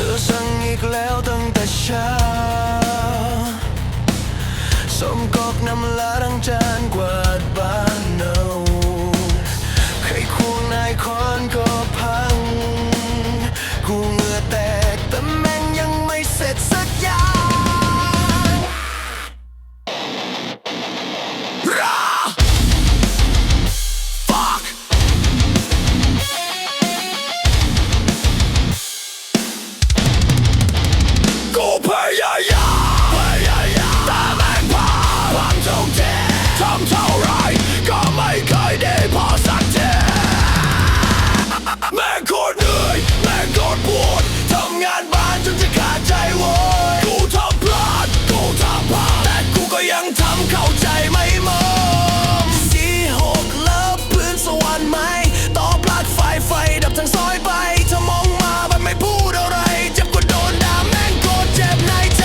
ธอสั่งอีกแล้วตั้งแต่เช้าสมกอกน้ำลาย เข้าใจไม่มองสี่หกเลิฟพื้นสวรรค์ไหม ต่อปลัดไฟไฟดับทั้งซอยไปถ้ามองมามันไม่พูดอะไร เจ็บกว่าโดนด่าแม่งโคตรเจ็บในใจ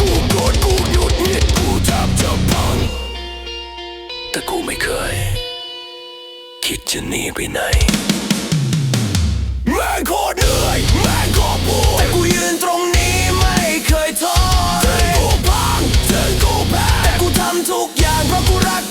กูโกรธกูหยุดหงิดกูแทบจะพังแต่กูไม่เคย คิดจะหนีไปไหนแม่งโคตรเหนื่อยแม่งโคตรปวดแต่กูยืนตรงนี้ไม่เคยท้อถึงกูพังถึงกูแพ้แต่กูทำทุกอย่างเพราะกูรัก